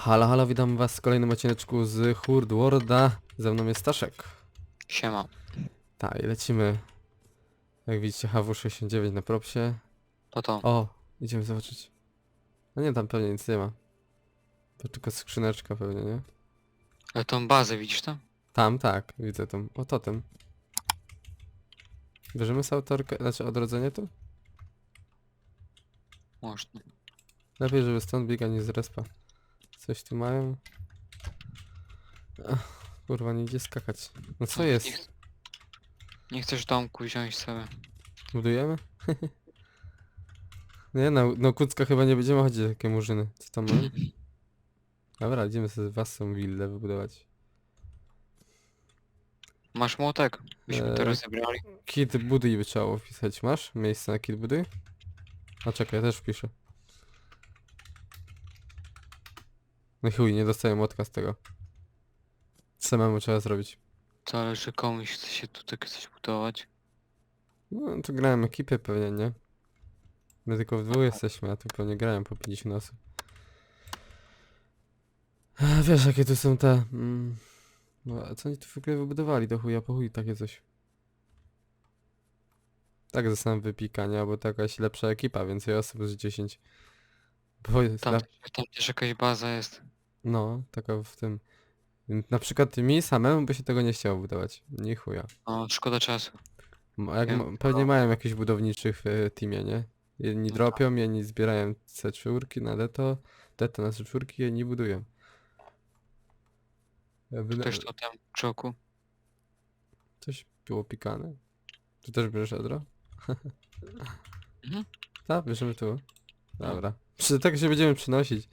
Halo, halo, witam was w kolejnym odcineczku z Hurde Worlda. Ze mną jest Staszek. Siema. Tak, i lecimy. Jak widzicie, HW69 na propsie. To to. O, idziemy zobaczyć. No nie, tam pewnie nic nie ma. To tylko skrzyneczka pewnie, nie? Ale tą bazę widzisz tam? Tam, tak, widzę tam. O, totem. Bierzemy z autorkę, znaczy odrodzenie tu? Można. Lepiej, żeby stąd biega niż z respa. Coś tu mają? Ach, kurwa, nie idzie skakać. No co Nie, jest? ch- nie chcesz domku wziąć sobie. Budujemy? nie, na, na Kucka chyba nie będziemy chodzić takie murzyny. Co tam mamy? Dobra, idziemy sobie własną willę wybudować. Masz młotek? Byśmy to Eee. rozebrali. Kit buduj by trzeba było wpisać. Masz miejsce na kit buduj? A czekaj, ja też wpiszę. No chuj, nie dostaję młotka z tego. Samemu trzeba zrobić. To ale że komuś chce się tutaj coś budować. No to grałem ekipy pewnie, nie? My tylko w dwóch jesteśmy, a tu pewnie grają po 50 osób. A, Wiesz jakie tu są te... Mm, no, a co oni tu w ogóle wybudowali do chuja po chuj takie coś? Tak zostałem wypikania, bo to jakaś lepsza ekipa, więcej osób z 10. Bo jest Tam, tam też jakaś baza jest. No, taka w tym... Na przykład mi samemu by się tego nie chciało budować. Nie chuja. No, szkoda czasu. Ma- Jak, Wiem, ma- pewnie no. mają jakichś budowniczych w e, teamie, nie? Jedni No dropią, jedni zbierają C4 na deto, deto na C4, jedni budują. Ja wyda- Też to tam w czoku. Coś było pikane. Tu też bierzesz Edro? Mhm. Tak, bierzemy tu. Dobra. Czy tak się będziemy przynosić?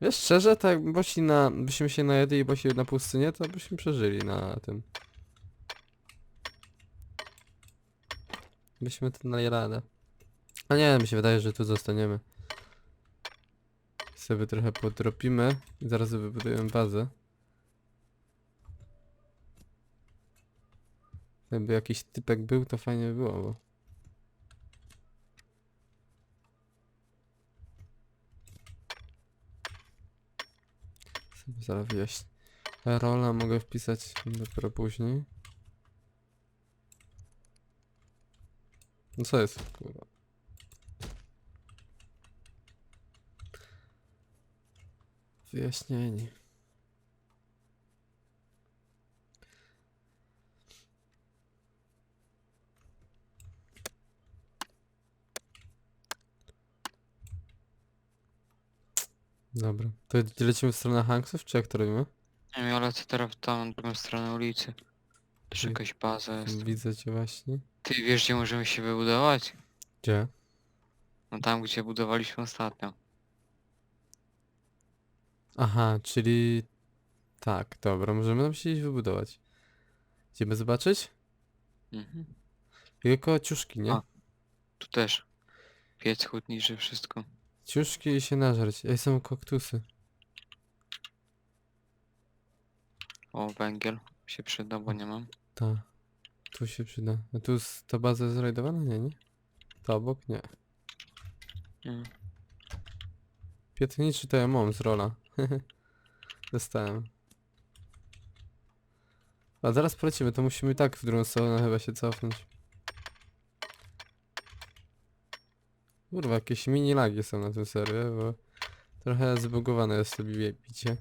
Wiesz, szczerze, tak poszli na, byśmy się najedli i poszli na pustynię, to byśmy przeżyli na tym. Byśmy to dali radę. A nie, mi się wydaje, że tu zostaniemy. Sobie trochę podropimy i zaraz wybudujemy bazę. Jakby jakiś typek był, to fajnie by było, bo... zaraz wyjaśnię. Rola mogę wpisać dopiero później. No co jest, kurwa? Wyjaśnienie. Dobra. To lecimy w stronę Hanksów, czy jak to robimy? Nie wiem, ale co teraz tam na drugą stronę ulicy. Też Wi- jakaś baza jest. Widzę cię właśnie. Ty wiesz gdzie możemy się wybudować? Gdzie? No tam gdzie budowaliśmy ostatnio. Aha, czyli... Tak, dobra, możemy nam się iść wybudować. Idziemy zobaczyć? Mhm. Tylko ciuszki, nie? A. Tu też. Piec chłodniczy, wszystko. Ciuszki i się nażreć. Ej, są kaktusy. O, węgiel się przyda, bo nie mam. Ta. Tu się przyda. A tu z, ta baza jest zrajdowana? Nie, nie? To obok? Nie. Nie. Pietniczy to ja mam z rola. Dostałem. A zaraz polecimy, to musimy i tak w drugą stronę chyba się cofnąć. Kurwa, jakieś mini lagi są na tym serwie, bo trochę zbugowane jest to bi- bicie.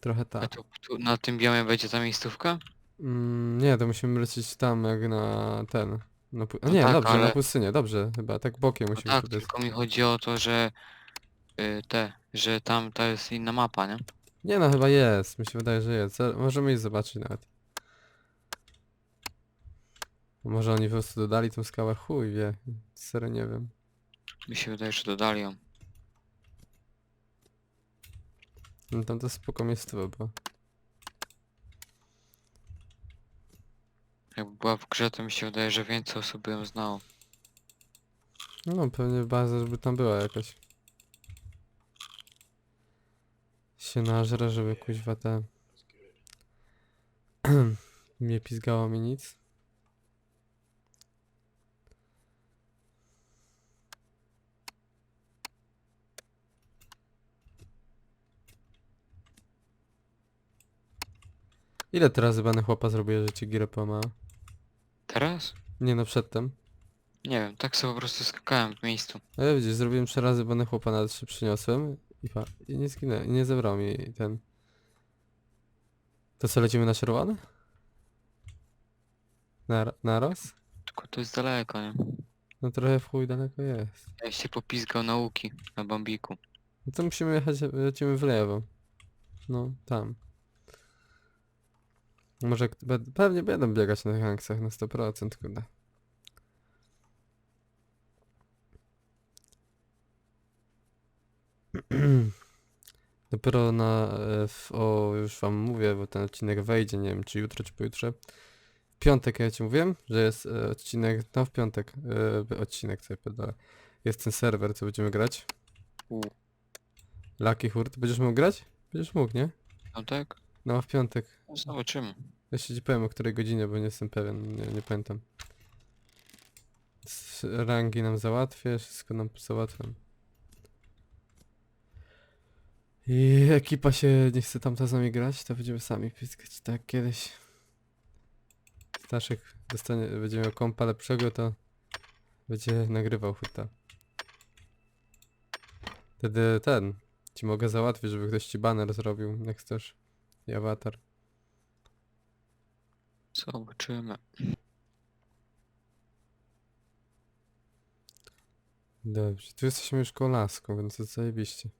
Trochę A tak. tu, tu na tym biomie będzie ta miejscówka? Mm, nie, to musimy lecieć tam jak na ten. Na pu- a No nie, tak, dobrze, na ale- pustynię, dobrze, chyba tak bokiem No musimy tak, tutaj. tylko mi chodzi o to, że y, te, że tam to jest inna mapa, nie? Nie no, chyba jest, mi się wydaje, że jest. Możemy iść zobaczyć nawet. Może oni po prostu dodali tą skałę, chuj wie, serio nie wiem. Mi się wydaje, że dodali ją. No tam to spoko miejscowe było. Jakby była w grze, to mi się wydaje, że więcej osób by ją znało. No pewnie baza, żeby tam była jakaś. Się nażre, żeby kuźwa te... nie pizgało mi nic. Ile teraz zbany chłopa zrobię, że ci girę połamała? Teraz? Nie no, przedtem. Nie wiem, tak sobie po prostu skakałem w miejscu. A ja widzisz, zrobiłem trzy razy bany chłopa, nawet trzy przyniosłem i pa, i nie zginę, i nie zebrał mi ten... To co, lecimy na czerwony? Na, na raz? Tylko to jest daleko, nie? No trochę w chuj daleko jest. Ja się popizgał nauki na bambiku. No to musimy jechać, lecimy w lewo. No, tam. Może, pewnie będą biegać na hanksach na 100%, kurde. Dopiero na, e, o, już wam mówię, bo ten odcinek wejdzie, nie wiem, czy jutro, czy pojutrze. W piątek ja ci mówiłem, że jest e, odcinek, no w piątek, e, odcinek, co ja pierdolę. Jest ten serwer, co będziemy grać. Lucky Hurt. Będziesz mógł grać? Będziesz mógł, nie? No tak? No, w piątek. Zobaczymy. Ja się ci powiem o której godzinie, bo nie jestem pewien, nie, nie pamiętam. Rangi nam załatwię, wszystko nam załatwiam. I ekipa się nie chce tamta z nami grać, to będziemy sami piskać, tak kiedyś. Staszek dostanie, będzie miał kompa lepszego, to będzie nagrywał huta. Wtedy ten, ci mogę załatwić, żeby ktoś ci banner zrobił, jak chcesz. I awatar. Zobaczymy. Dobrze, tu jesteśmy już koło więc to zajebiście.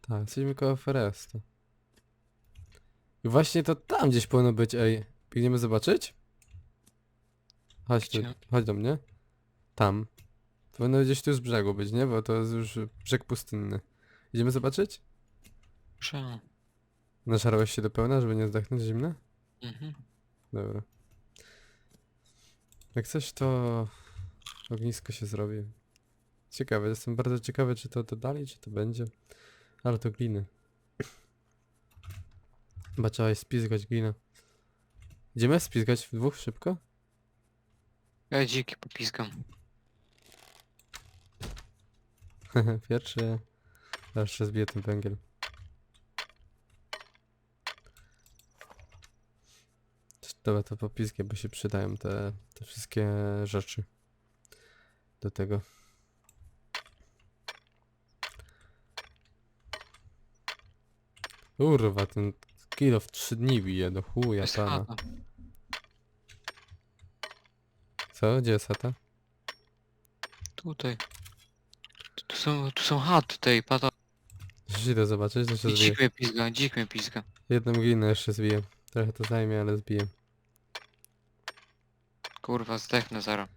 Tak, jesteśmy koło Forestu. I właśnie to tam gdzieś powinno być, ej. Biegniemy zobaczyć? Chodź tu, Gdzie? chodź do mnie. Tam. Powinno gdzieś tu z brzegu być, nie? Bo to jest już brzeg pustynny. Idziemy zobaczyć? Muszę. Nażarłeś się do pełna, żeby nie zdechnąć zimne? Mhm. Dobra. Jak coś, to ognisko się zrobi. Ciekawe, jestem bardzo ciekawy, czy to dodali, czy to będzie. Ale to gliny. Chyba trzeba jest spizgać glinę. Idziemy spizgać w dwóch szybko? Ja dziki popizgam. Pierwszy. Ja jeszcze zbiję ten węgiel. Dobra, to popiskie, bo się przydają te, te wszystkie rzeczy do tego. Kurwa, ten kilo w 3 dni bije do chuja jest pana. chata. Co? Gdzie jest chata? Tutaj. Tu, tu są, tu są chaty tej, pata. Już idę zobaczyć, to się I zbiję. dzik mnie pizga, dzik mnie pizga. Jedną glinę jeszcze zbiję. Trochę to zajmie, ale zbiję. Kurwa, zdechnę zaraz.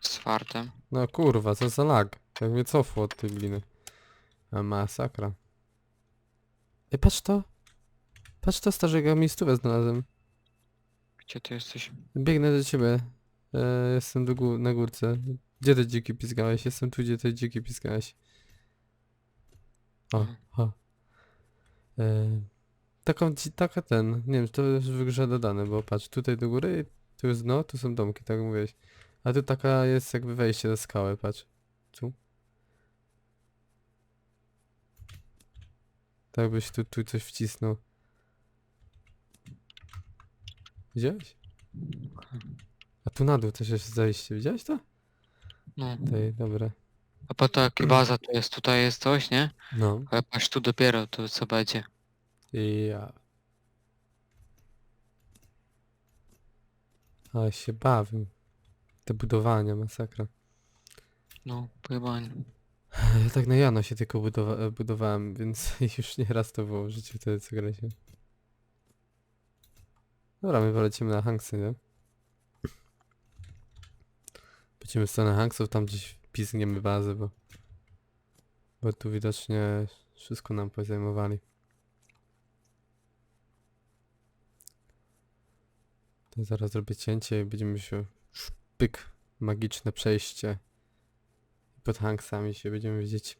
Z fartem. No kurwa, co za lag. Jak mnie cofło od tej gliny. A masakra. Ej, patrz to. Patrz to, starzego miejscówę znalazłem. Gdzie ty jesteś? Biegnę do ciebie. E, jestem do gó na górce. Gdzie te dziki piskałeś? Jestem tu, gdzie te dziki piskałeś. O, Mhm. o. E, taką, taka ten, nie wiem, to jest w grze dodane, bo patrz, tutaj do góry, tu jest dno, tu są domki, tak mówiłeś. A tu taka jest jakby wejście do skały, patrz. Tu. Tak byś tu, tu coś wcisnął. Widziałeś? A tu na dół też jest zejście, widziałeś to? No. Dobra. A po taki baza to jest, tutaj jest coś, nie? No. Ale patrz tu dopiero to co będzie. I ja. Ale się bawił. Te budowania, masakra. No, pojebanie. Ja tak na Jano się tylko budowa budowałem, więc już nie raz to było w życiu wtedy co graliśmy. Dobra, my polecimy na Hanksy, nie? Będziemy w stronę Hanksów, tam gdzieś pisniemy bazę, bo... Bo tu widocznie wszystko nam pozajmowali. To zaraz zrobię cięcie i będziemy się... Szpyk, magiczne przejście. Pod Hanksami się będziemy widzieć.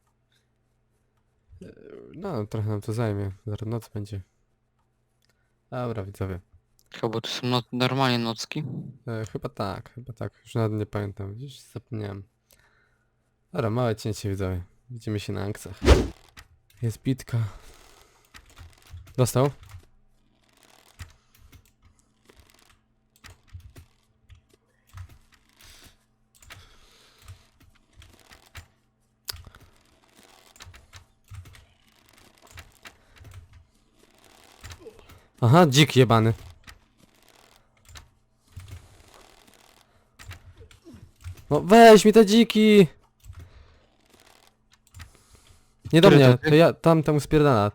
No, trochę nam to zajmie. Zaraz noc będzie. Dobra, widzowie. Chyba tu są no, normalnie nocki. E, chyba tak, chyba tak. Już nawet nie pamiętam. Widzisz, zapomniałem. Dobra, małe cięcie widzowie. Widzimy się na ankcach. Jest bitka. Dostał? Aha, dzik jebany. No weź mi te dziki! Nie do Który mnie, to ty? to ja tam temu spierdala.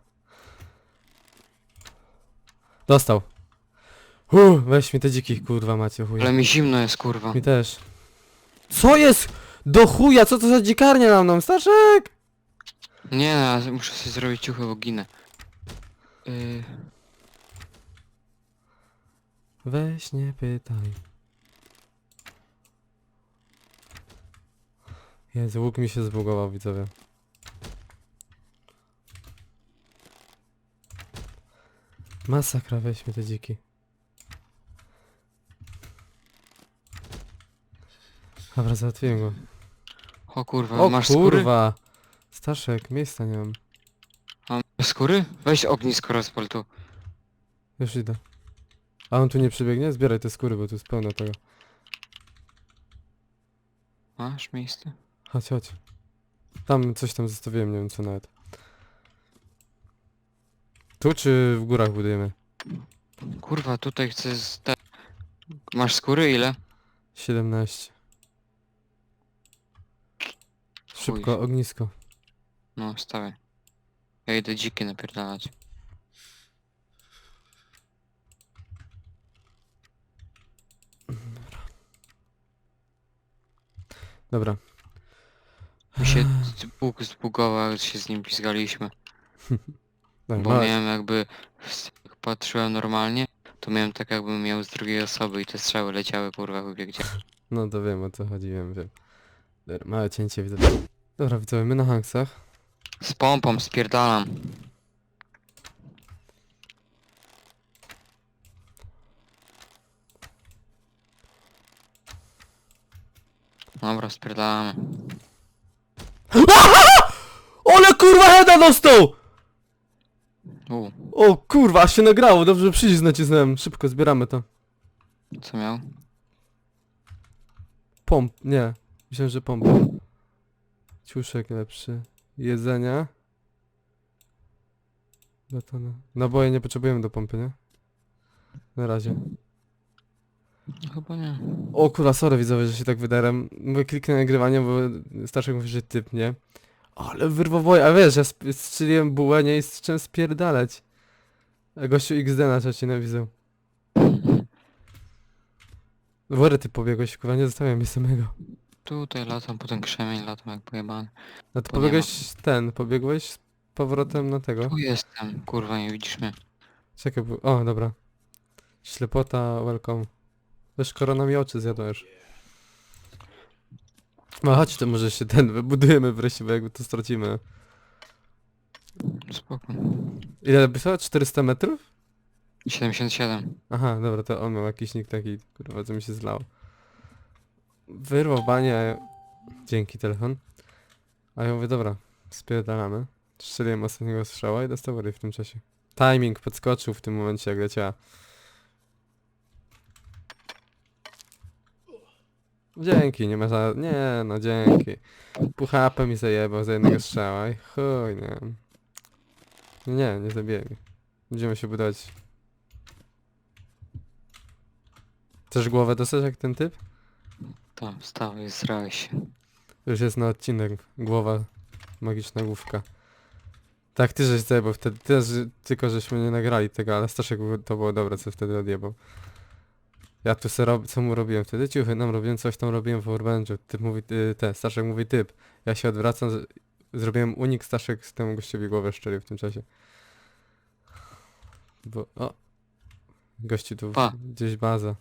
Dostał. Hu, weź mi te dziki, kurwa macie chuj. Ale mi zimno jest, kurwa. Mi też. Co jest? Do chuja, co to za dzikarnia na mną, Staszek? Nie, no, muszę sobie zrobić ciuchy, bo ginę. Yy, Weź nie pytaj. Jezu, łuk mi się zbugował, widzowie. Masakra, weź mi te dziki. Dobra, załatwiłem go. o kurwa, O masz skóry? kurwa! Staszek, miejsca nie mam. Mam skóry? Weź ognisko rozpal tu. Już idę. A on tu nie przybiegnie? Zbieraj te skóry, bo tu jest pełno tego. Masz miejsce? Chodź, chodź. Tam coś tam zostawiłem, nie wiem co nawet. Tu czy w górach budujemy? Kurwa, tutaj chcę. Te... Masz skóry? Ile? 17. Szybko, ognisko. No, stawaj. Ja idę dziki napierdalać. Dobra. Mi się z- Bóg zbugował, jak się z nim pizgaliśmy. Dobra, Bo miałem jakby... Jak patrzyłem normalnie, to miałem tak jakbym miał z drugiej osoby i te strzały leciały kurwa chuj gdzie. No to wiem o co chodzi, wiem, wiem. Dobra, małe cięcie widzę. Dobra, widzowie, my na hanksach. Z pompą spierdalam. Dobra, spierdalamy. Ole kurwa heada dostał! U, O kurwa, aż się nagrało, dobrze że przycisk nacisnąłem. Szybko, zbieramy to. co miał? Pomp, nie. Myślałem, że pompa. Ciuszek lepszy. Jedzenia. Batona. Naboje nie potrzebujemy do pompy, nie? Na razie. Chyba nie. O kurwa, sorry widzowie, że się tak wydarłem. Mówię, kliknę nagrywanie, bo Staszek mówi, że typ, nie? Ale wyrwowoje, a wiesz, ja sp- strzeliłem bułę, nie? I zacząłem spierdalać. A gościu XD na czacie napisał. Wory ty pobiegłeś, kurwa, nie zostawiam mnie samego. Tutaj latam, potem krzemień latam jak pojebany. No to Bo nie pobiegłeś ten, pobiegłeś z powrotem na tego. Tu jestem, kurwa nie widzisz mnie. Czekaj, bo... O, dobra. Ślepota, welcome. Wiesz, korona mi oczy zjadła już. No chodź, to może się ten, wybudujemy wreszcie, bo jakby to stracimy. Spoko. Ile napisała? 400 metrów? 77. Aha, dobra, to on miał jakiś nick taki, kurwa, co mi się zlało. Wyrwał banie. Dzięki, telefon. A ja mówię, dobra, spierdalamy. Strzeliłem ostatniego strzała i dostał w tym czasie. Timing podskoczył w tym momencie, jak leciała. Dzięki, nie ma za... Nie, no dzięki. Puchapę mi zajebał za jednego strzała i chuj, nie. Nie, nie zabiję mi. Będziemy się budować Chcesz głowę dostać jak ten typ? Tam, wstałeś, zrałeś się. Już jest na odcinek. Głowa. Magiczna główka. Tak, ty żeś zajebał wtedy. Też, tylko żeśmy nie nagrali tego, ale Staszek to było dobre, co wtedy odjebał. Ja tu se rob... co mu robiłem wtedy? Ciuchy nam robiłem, coś tam robiłem w Warbenchu. Typ mówi, y, te, Staszek mówi typ. Ja się odwracam, z... zrobiłem unik, Staszek z temu gościowi głowę szczelił w tym czasie. Bo, o. Gościu tu Pa. gdzieś baza.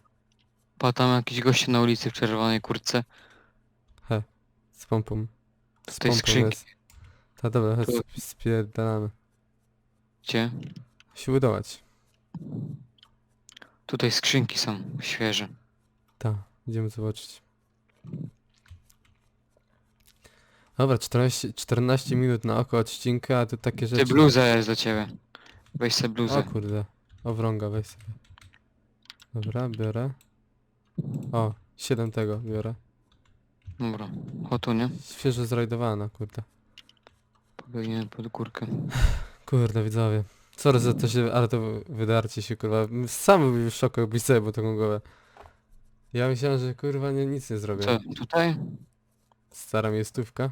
Pa tam jakiś gościu na ulicy w czerwonej kurtce. Z pompą. Z tej pompą skrzynki. jest. Ta dobra, chodź Tu. sp- spierdalamy. Gdzie? Się budować. Tutaj skrzynki są świeże. Ta, idziemy zobaczyć. Dobra, 14, 14 minut na oko odcinka, a tu takie Ty rzeczy... bluzę jest do ciebie. Weź sobie O bluzę. kurde. Owrąga weź sobie. Dobra, biorę. O, 7 tego biorę. Dobra. O tu, nie? Świeżo zrajdowana, kurde. Pobiegniemy pod górkę. Kurde, widzowie. Sorry za to się, ale to wydarcie się, kurwa. Sam byłem w szoku, jakbyś sobie taką głowę. Ja myślałem, że kurwa nie, nic nie zrobię. Co, tutaj? Stara miejscówka.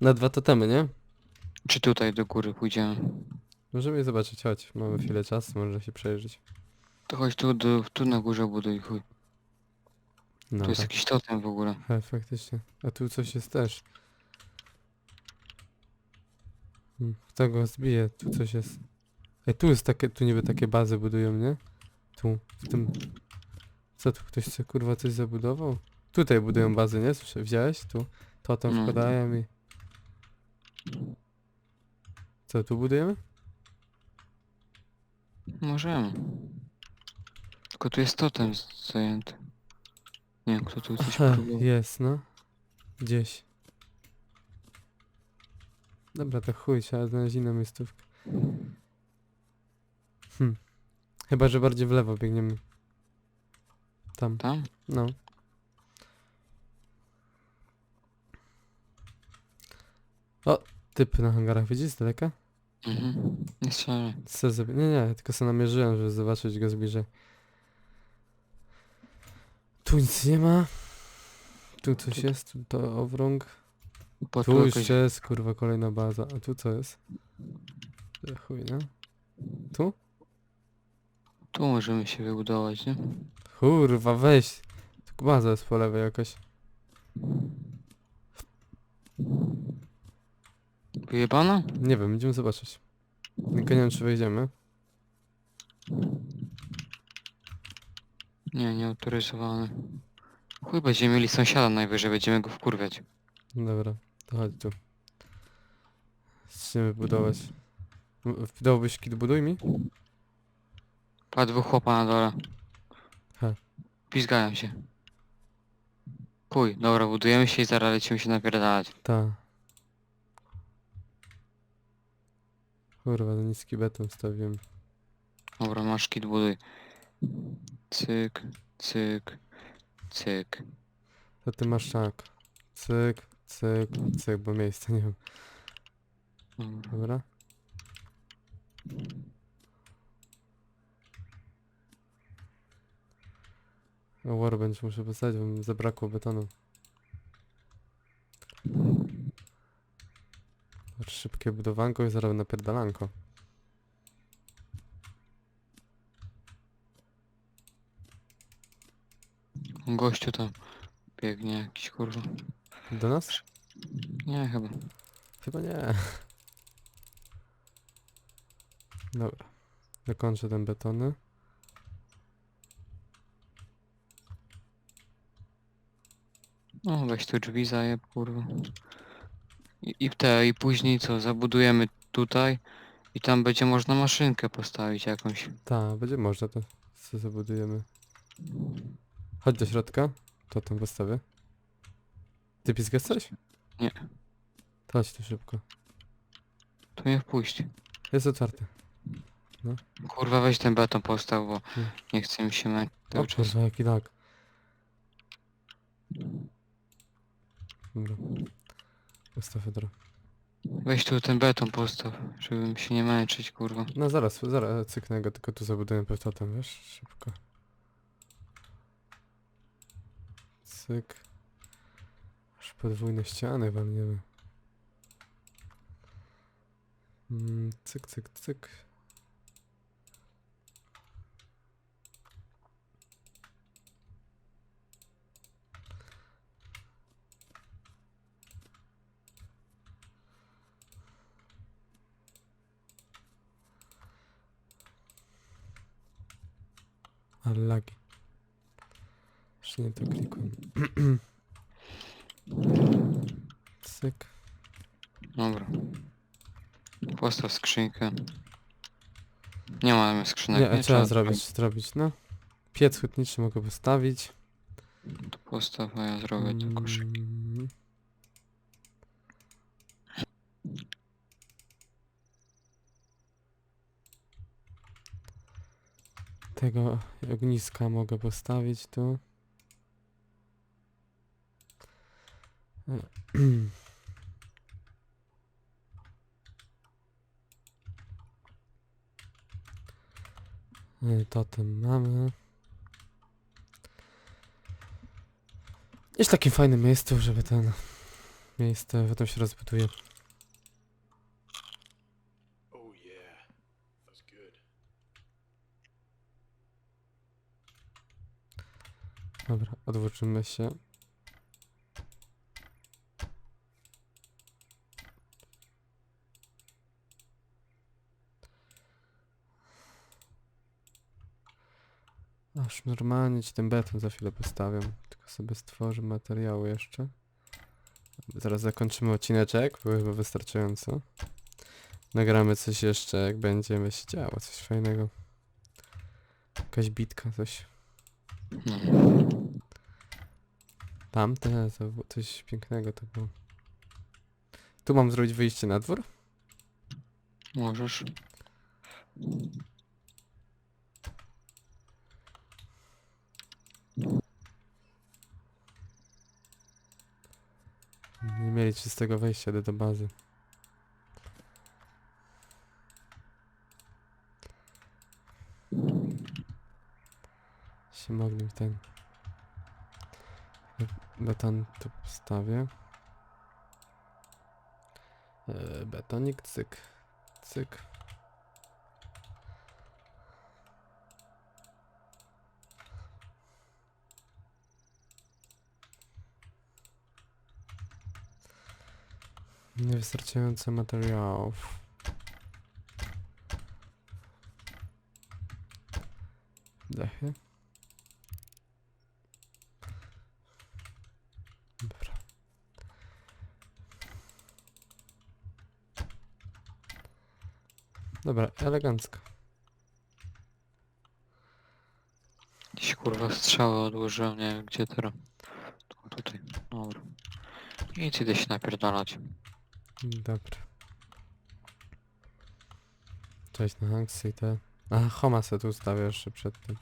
Na dwa totemy, nie? Czy tutaj do góry pójdziemy? Możemy je zobaczyć, chodź. Mamy chwilę czasu, może się przejrzeć. To chodź tu, do, tu na górze buduj chuj. No, Tu jest tak. jakiś totem w ogóle. He, faktycznie. A tu coś jest też. Kto go zbije? Tu coś jest. Ej, tu jest takie, tu niby takie bazy budują, nie? Tu, w tym... Co tu, ktoś chce kurwa coś zabudował? Tutaj budują bazy, nie? Słyszę, widziałeś? Tu, to tam No. wkładają i... Co, tu budujemy? Możemy. Tylko tu jest totem zajęty. Nie wiem, kto tu coś Aha, próbował. jest, no. Gdzieś. Dobra, to chuj, trzeba znaleźć inną miejscówkę. Hm. Chyba, że bardziej w lewo biegniemy. Tam, Tam? no. O, typ na hangarach, widzisz z daleka? Mhm. Nie strzelaj. Co? Nie, nie, tylko sobie namierzyłem, żeby zobaczyć go zbliżej. Tu nic nie ma. Tu coś jest, tu to owrąg. Tu tu jakoś... jest, kurwa, kolejna baza. A tu co jest? E, Chuj, no. Tu? Tu możemy się wybudować, nie? Kurwa, weź. Tu baza jest po lewej jakaś. Wyjebana? Nie wiem, idziemy zobaczyć. Tylko nie wiem, czy wejdziemy. Nie, nieautoryzowany. Chuj, będziemy mieli sąsiada najwyżej, będziemy go wkurwiać. Dobra, to chodź tu. Zaczniemy budować. M- Dałbyś kit buduj mi? Pa dwóch chłopa na dole. He. Pizgają się. Chuj, dobra, budujemy się i zaraz lecimy się napierdalać. Ta. Kurwa, no niski beton stawiłem. Dobra, masz kit buduj. Cyk, cyk, cyk. To ty masz tak. Cyk, cyk, cyk, bo miejsca nie mam. Dobra. Dobra. O, Warbench muszę postawić, bo mi zabrakło betonu. Patrz, Szybkie budowanko i zaraz napierdalanko. Gościu tam biegnie jakiś kurwa. Do nas? Nie, chyba. Chyba nie. Dobra. Dokończę ten betony. No weź tu drzwi zajeb, kurwa. I, I te, i później co, zabudujemy tutaj i tam będzie można maszynkę postawić jakąś. Tak, będzie można to. Co zabudujemy. Chodź do środka. To tam postawię. Ty pizgasz coś? Nie. To chodź tu szybko. Tu nie wpuść. Jest otwarte. Kurwa weź ten beton postaw, bo Nie. nie chce mi się męczyć O cały czas. kurwa, jaki lag. Dobra. Ustaw hetero. Weź tu ten beton postaw, żeby mi się nie męczyć, kurwa. No zaraz, zaraz cyknę go, tylko tu zabuduję pewtotem, wiesz? Szybko. Cyk. Podwójne ściany walniemy. Mm, cyk, cyk, cyk. Ale lagi. Jeszcze nie to klikłem. Cyk. Dobra. Postaw skrzynkę. Nie mamy skrzynek. Nie, trzeba zrobić, zrobić, no. Piec hutniczy mogę postawić. To postaw, a ja zrobię ten koszyk. Tego ogniska mogę postawić tu. Totem mamy. Jest w takim fajnym miejscu, żeby ten miejsce potem się rozbuduje. Oh. Dobra, odwrócimy się. Aż normalnie ci ten beton za chwilę postawiam. Tylko sobie stworzę materiały jeszcze. Zaraz zakończymy odcineczek, było chyba wystarczająco. Nagramy coś jeszcze, jak będzie się działo, coś fajnego. Jakaś bitka, coś. No. Tamte, to było coś pięknego to było. Tu mam zrobić wyjście na dwór? Możesz. Nie mieli czystego wejścia do, do bazy. Się mogli ten... Beton tu postawię. E, betonik, cyk, cyk. Niewystarczająco materiałów. Dechy. Dobra. Dobra, elegancko. Gdzieś kurwa strzały odłożyłem, nie wiem gdzie teraz. Tu, tutaj. Dobra. Nic idę się napierdalać. Dobra. Cześć na Hanksy i te... A, Homa se tu ustawię jeszcze przed tym.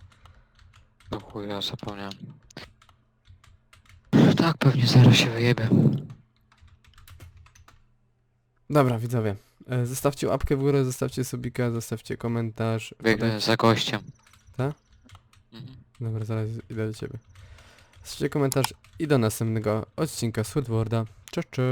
Do chuja zapomniałem. Tak, pewnie zaraz się wyjebie. Dobra, widzowie. E, zostawcie łapkę w górę, zostawcie subika, zostawcie komentarz. Biegnę za gościem. Tak? Mhm. Dobra, zaraz idę do ciebie. Zostawcie komentarz i do następnego odcinka Swordworda. Cześć, cześć.